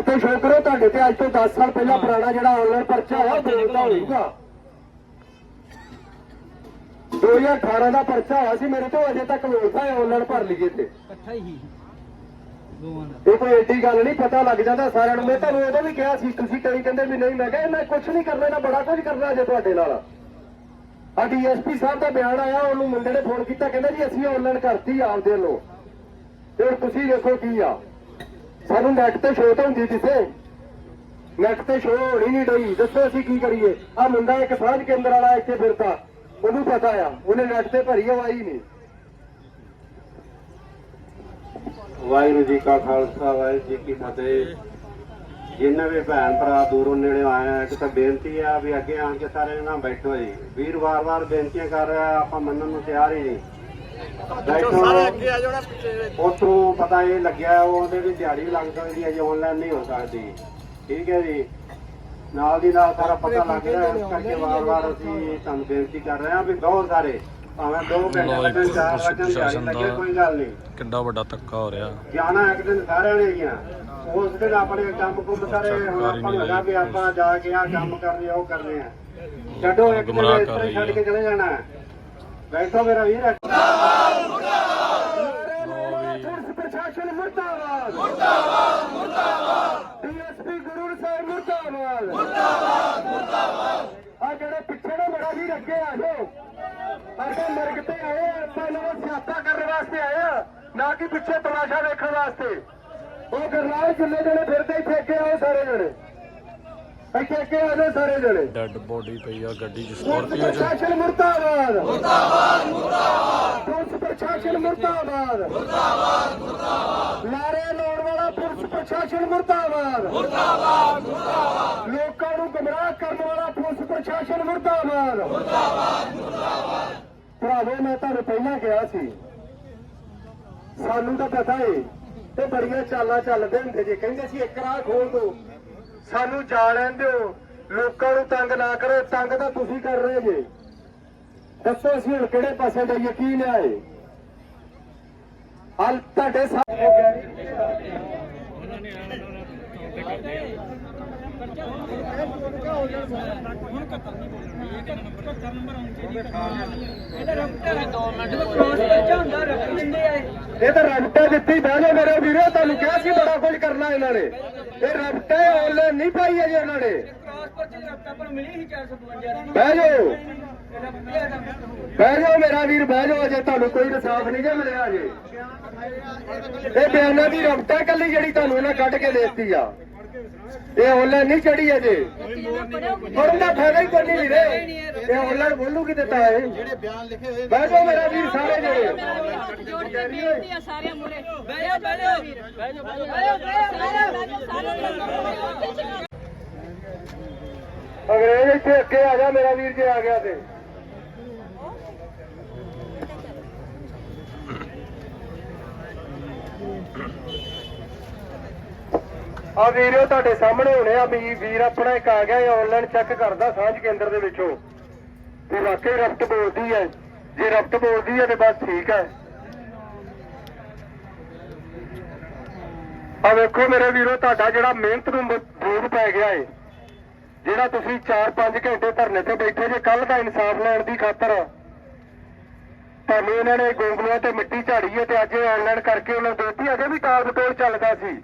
ਤੇ ਸ਼ੋਅ ਕਰੋ ਤੁਹਾਡੇ ਤੇ ਅੱਜ ਤੋਂ 10 ਸਾਲ ਪਹਿਲਾਂ ਪੁਰਾਣਾ ਜਿਹੜਾ ਆਨਲਾਈਨ ਪਰਚਾ ਹੋਇਆ ਉਹ ਹੋਊਗਾ 2018 ਦਾ ਪਰਚਾ ਹੋਇਆ ਸੀ ਮੇਰੇ ਤੋਂ ਅਜੇ ਤੱਕ ਵੇਖਦਾ ਹੈ ਆਨਲਾਈਨ ਭਰ ਲਈਏ ਤੇ। ਇਕੱਠਾ ਹੀ ਇਹ ਕੋਈ ਏਡੀ ਗੱਲ ਨਹੀਂ ਪਤਾ ਲੱਗ ਜਾਂਦਾ ਸਾਰਿਆਂ ਨੂੰ। ਮੈਂ ਤੁਹਾਨੂੰ ਉਦੋਂ ਵੀ ਕਿਹਾ ਸੀ ਤੁਸੀਂ ਕਈ ਕਹਿੰਦੇ ਵੀ ਨਹੀਂ ਮੈਂ ਕਿਹਾ ਮੈਂ ਕੁਝ ਨਹੀਂ ਕਰਨਾ ਇਹਨਾਂ ਬੜਾ ਕੁਝ ਕਰਨਾ ਜੇ ਤੁਹਾਡੇ ਨਾਲ। ਆ ਡੀਐਸਪੀ ਸਾਹਿਬ ਦਾ ਬਿਆਨ ਆਇਆ ਉਹਨੂੰ ਮੁੰਡੇ ਨੇ ਫੋਨ ਕੀਤਾ ਕਹਿੰਦਾ ਜੀ ਅਸੀਂ ਆਨਲਾਈਨ ਕਰਤੀ ਆਪਦੇ ਵੱਲੋਂ। ਤੇ ਤੁਸੀਂ ਦੇਖੋ ਕੀ ਆ। ਸਾਨੂੰ ਨੈਟ ਤੇ ਸ਼ੋਅ ਤਾਂ ਹੁੰਦੀ ਕਿਸੇ ਨੈਟ ਤੇ ਸ਼ੋਅ ਹੋਣੀ ਨਹੀਂ ਡਈ। ਦੱਸੋ ਅਸੀਂ ਕੀ ਕਰੀਏ? ਆ ਮੁੰਡਾ ਇੱਕ ਸਾਂਝ ਕੇਂਦਰ ਵਾਲਾ ਇੱਥੇ ਫਿਰਦਾ। ਉਹਨੂੰ ਪਤਾ ਆ, ਉਹਨੇ ਨੈਟ ਤੇ ਭਰੀ ਹਵਾਈ ਨਹੀਂ ਵਾਹਿਗੁਰੂ ਜੀ ਕਾ ਖਾਲਸਾ, ਵਾਹਿਗੁਰੂ ਜੀ ਕੀ ਫਤਿਹ। ਜਿੰਨੇ ਵੀ ਭੈਣ ਭਰਾ ਦੂਰੋਂ ਨੇੜੇ ਆਏ ਆ, ਇੱਕ ਤਾਂ ਬੇਨਤੀ ਆ ਵੀ ਅੱਗੇ ਆਣ ਕੇ ਸਾਰੇ ਨਾਲ ਬੈਠੋ ਜੀ। ਵੀਰ ਵਾਰ-ਵਾਰ ਬੇਨਤੀਆਂ ਕਰ ਰਿਹਾ, ਆਪਾਂ ਮੰਨਣ ਨੂੰ ਤਿਆਰ ਹੀ ਨਹੀਂ। ਬੈਠੋ ਸਾਰੇ ਅੱਗੇ ਆ ਜਾਣਾ ਉਤੋਂ ਪਤਾ ਇਹ ਲੱਗਿਆ ਉਹਦੇ ਵੀ ਦਿਹਾੜੀ ਲੱਗ ਸਕਦੀ ਹੈ ਜੇ ਆਨਲਾਈਨ ਨਹੀਂ ਹੋ ਸਕਦੀ। ਠੀਕ ਹੈ ਜੀ। ਨਾਲ ਦੀ ਨਾਲ ਸਾਰਾ ਪਤਾ ਲੱਗ ਰਿਹਾ ਇਸ ਕਰਕੇ ਵਾਰ-ਵਾਰ ਅਸੀਂ ਤੁਹਾਨੂੰ ਬੇਨਤੀ ਕਰ ਰਹੇ ਹਾਂ ਵੀ ਬਹੁਤ ਸਾਰੇ ਭਾਵੇਂ 2 ਘੰਟੇ ਲੱਗਣ 4 ਲੱਗਣ ਦਿਹਾੜੀ ਲੱਗੇ ਦਾ- ਕੋਈ ਗੱਲ ਨਹੀਂ। ਕਿੰਨਾ ਵੱਡਾ ਧੱਕਾ ਹੋ ਰਿਹਾ। ਜਾਣਾ ਇੱਕ ਦਿਨ ਸਾਰਿਆਂ ਨੇ ਗਿਆ ਉਸ ਦਿਨ ਆਪਣੇ ਕੰਮ ਕੁੰਮ ਸਾਰੇ ਹੁਣ ਆਪਾਂ ਹੈਗਾ ਵੀ ਆਪਾਂ ਜਾ ਕੇ ਆ ਕੰਮ ਕਰਨੇ ਆ ਉਹ ਕਰਨੇ ਆ। ਛੱਡੋ ਇੱਕ ਦਿਨ ਇਸ ਤਰ੍ਹਾਂ ਛੱਡ। ਕੇ ਚਲੇ ਜਾਣਾ। ਬੈਠੋ ਮੇਰਾ ਵੀਰ ਪੁਲਿਸ ਪ੍ਰਸ਼ਾਸਨ ਮੁਰਦਾਬਾਦ ਮੁਰਦਾਬਾਦ ਮੁਰਦਾਬਾਦ ਡੀਐਸਪੀ ਗੁਰੂ ਸਾਹਿਬ ਮੁਰਦਾਬਾਦ ਮੁਰਦਾਬਾਦ ਮੁਰਦਾਬਾਦ ਆ ਜਿਹੜੇ ਪਿੱਛੇ ਨਾ ਬੜਾ ਵੀ ਅੱਗੇ ਆ ਜਾਓ ਆਪਾਂ ਮਰਗ ਤੇ ਆਏ ਆ, ਆਪਾਂ ਇਹਨਾਂ ਸਿਆਸਾ ਕਰਨ ਵਾਸਤੇ ਆਏ ਆ ਨਾ ਕਿ ਪਿੱਛੇ ਤਮਾਸ਼ਾ ਵੇਖਣ ਵਾਸਤੇ ਉਹ ਗਰਨਾਲ ਜਿੰਨੇ ਜਣੇ ਫਿਰਦੇ ਇੱਥੇ ਅੱਗੇ ਆਓ ਸਾਰੇ ਜਣੇ। ਇੱਥੇ ਅੱਗੇ ਆ ਜਾਓ ਸਾਰੇ ਜਣੇ। ਡੈੱਡ ਬੋਡੀ ਪਈ ਆ ਗੱਡੀ 'ਚ ਸਕਾਰਪੀਓ 'ਚ। ਪ੍ਰਸ਼ਾਸਨ ਮੁਰਦਾਬਾਦ। ਮੁਰਦਾਬਾਦ ਮੁਰਦਾਬਾਦ ਪੁਲਿਸ ਪ੍ਰਸ਼ਾਸਨ ਮੁਰਦਾਬਾਦ। ਮੁਰਦਾਬਾਦ ਮੁਰਦਾਬਾਦ ਨਾਰੇ ਲਾਉਣ ਵਾਲਾ ਪੁਲਿਸ ਪ੍ਰਸ਼ਾਸਨ ਮੁਰਦਾਬਾਦ। ਮੁਰਦਾਬਾਦ ਮੁਰਦਾਬਾਦ ਲੋਕਾਂ ਨੂੰ ਗੁੰਮਰਾਹ ਕਰਨ ਵਾਲਾ ਪੁਲਿਸ ਪ੍ਰਸ਼ਾਸਨ ਮੁਰਦਾਬਾਦ। ਮੁਰਦਾਬਾਦ ਮੁਰਦਾਬਾਦ ਭਰਾਵੋ ਮੈਂ ਤੁਹਾਨੂੰ ਪਹਿਲਾਂ ਕਿਹਾ ਸੀ ਸਾਨੂੰ ਤਾਂ ਪਤਾ ਏ ਤੇ ਬੜੀਆਂ ਚਾਲਾਂ ਚੱਲਦੇ ਹੁੰਦੇ ਜੇ। ਕਹਿੰਦੇ ਸੀ ਇੱਕ ਰਾਹ ਖੋਲ ਦਿਓ ਸਾਨੂੰ ਜਾ ਲੈਣ ਦਿਓ। ਲੋਕਾਂ ਨੂੰ ਤੰਗ ਨਾ ਕਰੋ। ਤੰਗ ਤਾਂ ਤੁਸੀਂ ਕਰ ਰਹੇ ਜੇ। ਦੱਸੋ ਅਸੀਂ ਹੁਣ ਕਿਹੜੇ ਪਾਸੇ ਦਾ ਯਕੀਨ ਹੈ ਹਲ ਤੁਹਾਡੇ ਸਾਹਮਣੇ ਇਹ ਤਾਂ ਰਬਟਾ ਦਿੱਤੀ, ਬਹਿ ਮੇਰੇ ਵੀਰੋ, ਤੁਹਾਨੂੰ ਕਿਹਾ ਸੀ ਬੜਾ ਕੁਝ ਕਰਨਾ ਇਹਨਾਂ ਨੇ। ਇਹ ਰਬਟਾ ਆਨਲਾਈਨ ਨਹੀਂ ਪਾਈ ਅਜੇ ਉਹਨਾਂ ਨੇ। ਬਹਿ ਜਾਓ। ਬਹਿ ਜਾਓ ਮੇਰਾ ਵੀਰ ਬਹਿ ਜਾਓ ਅਜੇ ਤੁਹਾਨੂੰ ਕੋਈ ਇਨਸਾਫ ਨਹੀਂ ਜੇ ਮਿਲਿਆ ਅਜੇ। ਇਹ ਬਿਆਨਾਂ ਦੀ ਰਬਟਾ ਕੱਲੀ ਜਿਹੜੀ ਤੁਹਾਨੂੰ ਇਹਨਾਂ ਕੱਢ ਕੇ ਦੇਤੀ ਆ। ਇਹ ਆਨਲਾਈਨ ਨਹੀਂ ਚੜੀ ਅਜੇ ਪੜਨ ਦਾ ਫਾਇਦਾ ਹੀ ਕੋਈ ਨਹੀਂ ਵੀਰੇ ਇਹ ਆਨਲਾਈਨ ਬੋਲੂਗੀ ਦਿੱਤਾ ਹੈ ਜਿਹੜੇ ਬਿਆਨ ਲਿਖੇ ਹੋਏ ਬਹਿ ਜਾਓ ਮੇਰਾ ਵੀਰ ਸਾਰੇ ਜਿਹੜੇ ਜੋੜ ਕੇ ਬੇਨਤੀ ਆ ਮੂਰੇ ਸਾਰੇ ਅੰਗਰੇਜ਼ ਇੱਥੇ ਅੱਗੇ ਆ ਜਾ ਮੇਰਾ ਵੀਰ ਜੇ ਆ ਗਿਆ ਤੇ ਆ ਵੀਰੋ, ਤੁਹਾਡੇ ਸਾਹਮਣੇ ਹੋਣੇ ਆ ਵੀ ਵੀਰ ਆਪਣਾ ਇੱਕ ਆ ਗਿਆ, ਇਹ ਆਨਲਾਈਨ ਚੈੱਕ ਕਰਦਾ ਸਾਂਝ ਕੇਂਦਰ ਦੇ ਵਿੱਚੋਂ। ਤੇ ਵਾਕਈ ਰਫਟ ਬੋਲਦੀ ਹੈ। ਜੇ ਰਫਟ ਬੋਲਦੀ ਹੈ ਤੇ ਬਸ ਠੀਕ ਹੈ। ਆ ਵੇਖੋ ਮੇਰੇ ਵੀਰੋ, ਤੁਹਾਡਾ ਜਿਹੜਾ ਮਿਹਨਤ ਨੂੰ ਬੋਝ ਪੈ ਗਿਆ ਏ, ਜਿਹੜਾ ਤੁਸੀਂ 4-5 ਘੰਟੇ ਧਰਨੇ ਤੇ ਬੈਠੇ ਜੇ ਕੱਲ ਦਾ ਇਨਸਾਫ ਲੈਣ ਦੀ ਖਾਤਰ। ਤੁਹਾਨੂੰ ਇਹਨਾਂ ਨੇ ਗੋਂਗਲੂਆਂ ਤੇ ਮਿੱਟੀ ਝਾੜੀ ਹੈ ਤੇ ਅੱਜ ਆਨਲਾਈਨ ਕਰਕੇ ਉਹਨਾਂ ਦੇਤੀ, ਅਜੇ ਵੀ ਟਾਲ ਟੋਲ ਚੱਲਦਾ ਸੀ।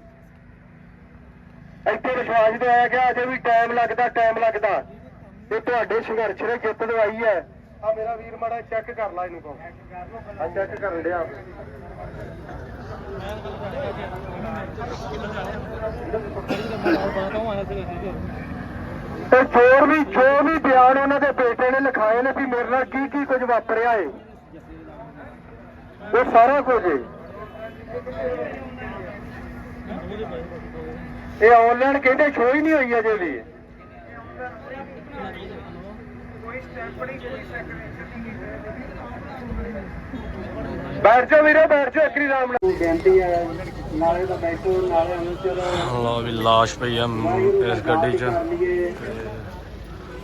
ਇੱਥੇ ਵਿਸ਼ਵਾਸ ਦਿਵਾਇਆ ਗਿਆ ਅਜੇ ਵੀ ਟਾਈਮ ਲੱਗਦਾ ਟਾਈਮ ਲੱਗਦਾ। ਇਹ ਤੁਹਾਡੇ ਸੰਘਰਸ਼ ਨੇ ਜਿੱਤ ਦਵਾਈ ਹੈ। ਆ ਮੇਰਾ ਵੀਰ ਮਾੜਾ ਚੈੱਕ ਕਰ ਲੈ ਇਹਨੂੰ ਕੋ ਆ ਚੈੱਕ ਕਰਨ ਡਿਆ ਤੇ ਚੋਰ ਵੀ ਜੋ ਵੀ ਬਿਆਨ ਉਹਨਾਂ ਦੇ ਬੇਟੇ ਨੇ ਲਿਖਾਏ ਨੇ ਵੀ ਮੇਰੇ ਨਾਲ ਕੀ ਕੀ ਕੁਝ ਵਾਪਰਿਆ ਏ। ਉਹ ਸਾਰਾ ਕੁਝ ਏ। ਇਹ ਆਨਲਾਈਨ ਕਹਿੰਦੇ ਸ਼ੋ ਹੀ ਨਹੀਂ ਹੋਈ ਅਜੇ ਵੀ। ਬੈਠ ਜਾਓ ਵੀਰੇ ਬੈਠ ਜਾਓ ਇੱਕਰੀ ਰਾਮ ਨਾਲ। ਬੇਨਤੀ ਹੈ ਨਾਲੇ ਤਾਂ ਬੈਠੋ ਨਾਲੇ ਹੁਣ ਚਲੋ। ਲਓ ਵੀ ਲਾਸ਼ ਪਈ ਆ ਇਸ ਗੱਡੀ 'ਚ।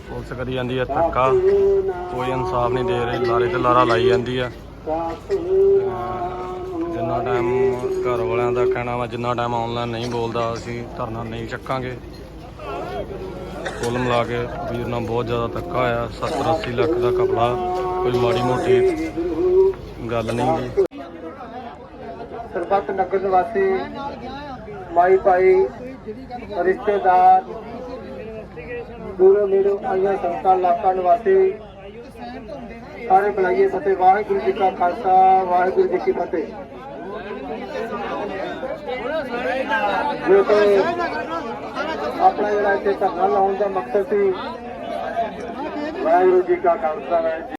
ਪੁਲਿਸ ਕਰੀ ਜਾਂਦੀ ਆ ਧੱਕਾ। ਕੋਈ ਇਨਸਾਫ ਨਹੀਂ ਦੇ ਰਹੀ ਲਾਰੇ ਤੇ ਲਾਰਾ ਲਾਈ ਜਾਂਦੀ ਆ। ਜਿੰਨਾ ਟਾਈਮ ਘਰ ਵਾਲਿਆਂ ਦਾ ਕਹਿਣਾ ਵਾ, ਜਿੰਨਾ ਟਾਈਮ ਆਨਲਾਈਨ ਨਹੀਂ ਬੋਲਦਾ, ਅਸੀਂ ਧਰਨਾ ਨਹੀਂ ਚੱਕਾਂਗੇ। ਕੁੱਲ ਮਿਲਾ ਕੇ ਵੀਰ ਨਾਲ ਬਹੁਤ ਜ਼ਿਆਦਾ ਧੱਕਾ ਹੋਇਆ 70 80 ਲੱਖ ਦਾ ਕਪੜਾ ਕੋਈ ਮਾੜੀ ਮੋਟੀ ਗੱਲ ਨਹੀਂ ਜੀ ਸਰਬੱਤ ਨਗਰ ਨਿਵਾਸੀ, ਮਾਈ ਭਾਈ, ਰਿਸ਼ਤੇਦਾਰ, ਦੂਰੋਂ ਨੇੜੋਂ ਆਈਆਂ ਸੰਤਾਂ ਇਲਾਕਾ ਨਿਵਾਸੀ, ਸਾਰੇ ਬੁਲਾਈਏ ਫਤਿਹ, ਵਾਹਿਗੁਰੂ ਜੀ ਕਾ ਖਾਲਸਾ, ਵਾਹਿਗੁਰੂ ਜੀ ਕੀ ਫਤਿਹ। ਜੋ ਕਿ ਆਪਣਾ ਜਿਹੜਾ ਇੱਥੇ ਧਰਨਾ ਲਾਉਣ ਦਾ ਮਕਸਦ ਸੀ ਵਾਹਿਗੁਰੂ ਜੀ ਕਾ ਖਾਲਸਾ ਵਾਹਿਗੁਰੂ ਜੀ